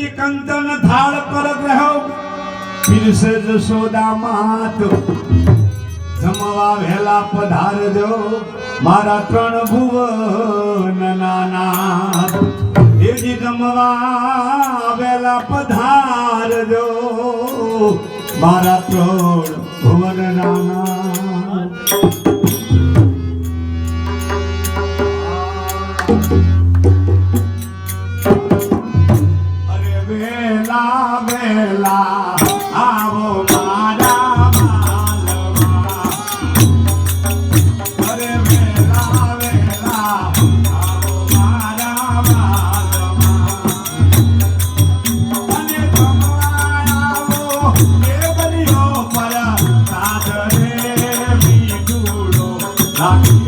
લગી કંચન થાળ પર ગ્રહો. ફિરસે જશોદા માત. જમવા વહેલા પધારજો મારા ત્રણ ભુવન નાના એજી જમવા વહેલા પધારજો મારા ત્રણ ભુવન નાના Not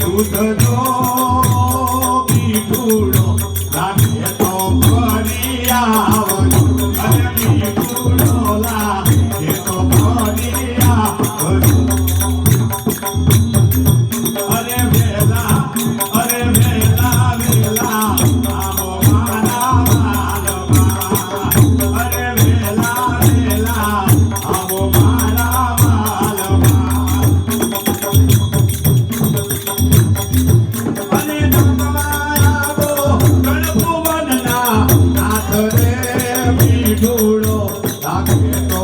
Tudo é novo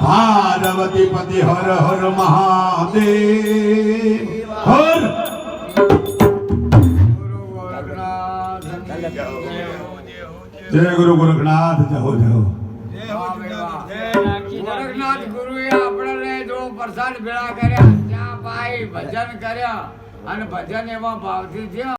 પાર્વતી પતિ હર હર મહાદેવ. હર! જય ગુરુ ગોરખનાથ જહો જહો ગોરખનાથ ગુરુએ આપણને જો પ્રસાદ ભેળા કર્યા, ત્યાં પાઈ ભજન કર્યા અને ભજન એવા ભાવથી થયા.